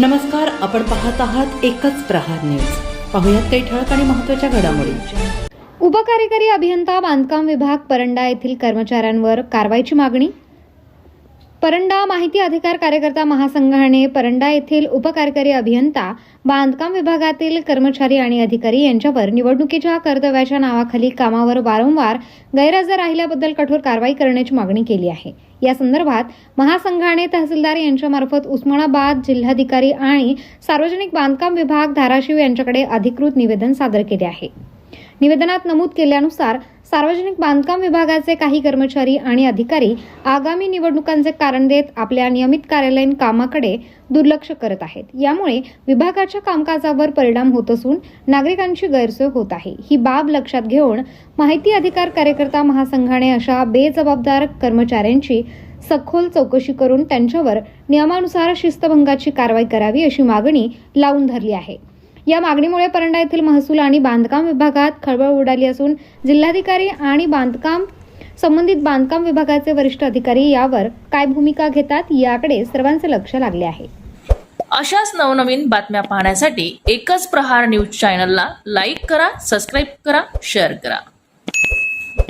नमस्कार आपण पाहत आहात एकच प्रहार न्यूज. पाहुयात काही ठळक आणि महत्त्वाच्या घडामोडी. उपकार्यकारी अभियंता बांधकाम विभाग परंडा येथील कर्मचाऱ्यांवर कारवाईची मागणी? परंडा माहिती अधिकार कार्यकर्ता महासंघाने परंडा येथील उपकार्यकारी अभियंता बांधकाम विभागातील कर्मचारी आणि अधिकारी यांच्यावर निवडणुकीच्या कर्तव्याच्या नावाखाली कामावर वारंवार गैरहजर राहिल्याबद्दल कठोर कारवाई करण्याची मागणी केली आहे. या संदर्भात महासंघाने तहसीलदार यांच्यामार्फत उस्मानाबाद जिल्हाधिकारी आणि सार्वजनिक बांधकाम विभाग धाराशिव यांच्याकडे अधिकृत निवेदन सादर केले आहे. निवेदनात नमूद केल्यानुसार सार्वजनिक बांधकाम विभागाचे काही कर्मचारी आणि अधिकारी आगामी निवडणुकांचे कारण देत आपल्या नियमित कार्यालयीन कामाकडे दुर्लक्ष करत आहेत. यामुळे विभागाच्या कामकाजावर परिणाम होत असून नागरिकांची गैरसोय होत आहे. ही बाब लक्षात घेऊन माहिती अधिकार कार्यकर्ता महासंघाने अशा बेजबाबदार कर्मचाऱ्यांची सखोल चौकशी करून त्यांच्यावर नियमानुसार शिस्तभंगाची कारवाई करावी अशी मागणी लावून धरली आहे. या मागणीमुळे परंडा येथील महसूल आणि बांधकाम विभागात खळबळ उडाली असून जिल्हाधिकारी आणि बांधकाम संबंधित बांधकाम विभागाचे वरिष्ठ अधिकारी यावर काय भूमिका घेतात याकडे सर्वांचे लक्ष लागले आहे. अशाच नवनवीन बातम्या पाहण्यासाठी एकच प्रहार न्यूज चॅनलला लाईक करा सबस्क्राईब करा शेअर करा.